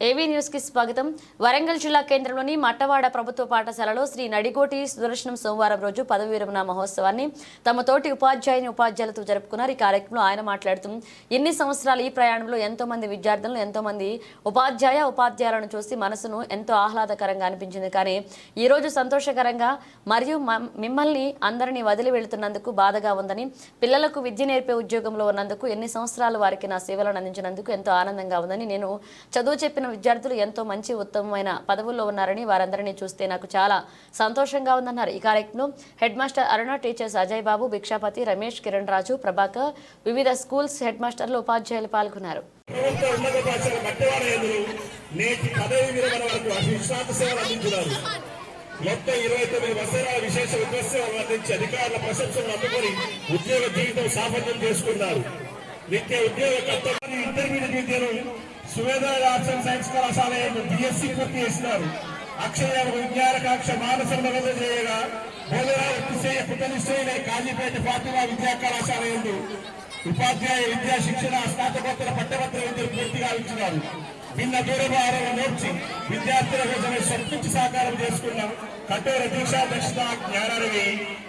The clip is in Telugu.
ఏవీ న్యూస్కి స్వాగతం. వరంగల్ జిల్లా కేంద్రంలోని మట్టవాడ ప్రభుత్వ పాఠశాలలో శ్రీ నడిగోటి సుదర్శనం సోమవారం రోజు పదవి విరమణ మహోత్సవాన్ని తమ తోటి ఉపాధ్యాయుని ఉపాధ్యాయులతో జరుపుకున్నారు. ఈ కార్యక్రమంలో ఆయన మాట్లాడుతూ ఎన్ని సంవత్సరాలు ఈ ప్రయాణంలో ఎంతో మంది విద్యార్థులను ఎంతో మంది ఉపాధ్యాయ ఉపాధ్యాయులను చూసి మనసును ఎంతో ఆహ్లాదకరంగా అనిపించింది. కానీ ఈ రోజు సంతోషకరంగా మరియు మ- మిమ్మల్ని అందరినీ వదిలి వెళుతున్నందుకు బాధగా ఉందని పిల్లలకు విద్య నేర్పే ఉద్యోగంలో ఉన్నందుకు ఎన్ని సంవత్సరాలు వారికి నా సేవలను అందించినందుకు ఎంతో ఆనందంగా ఉందని నేను చదువు చెప్పిన విద్యార్థులు ఎంతో మంచి ఉత్తమమైన పదవుల్లో ఉన్నారని వారందరినీ చూస్తే నాకు చాలా సంతోషంగా ఉందన్నారు. ఈ కార్యక్రమం head master Aruna teachers Ajay Babu Bhikshapathi Ramesh Kiran Raju Prabhakar వివిధ స్కూల్స్ హెడ్ మాస్టర్లు ఉపాధ్యాయులు పాల్గొన్నారు. మొత్తం ఇరవై తొమ్మిది వసరాల విశేష ఉద్యోగసేవలు అందించి అధికారుల ప్రశంసలు అందుకొని ఉద్యోగ జీవితం సాఫల్యం చేసుకున్నారు. నిత్య ఉద్యోగ కర్తవ్యాన్ని ఇంటర్మీడియట్ విద్యను సువేద ఆర్ట్స్ అండ్ సైన్స్ కళాశాల బిఎస్సీ పూర్తి చేసినారు. అక్షయ విజ్ఞానకాంక్ష మానసంలో చేయగా బోధన ఉత్తిశయ పుతనిశ్చయ కాజీపేట ఫాతిమా విద్యా కళాశాల ఎందు ఉపాధ్యాయ విద్యా శిక్షణ స్నాతకోత్తర పట్టభద్ర విద్యను పూర్తిగా ఇచ్చినారు నిన్న దూరభారాలను నేర్చి విద్యార్థుల కోసమే సొంతించి సాకారం చేసుకున్న కఠోర దీక్షాధ్యక్ష దక్షిణ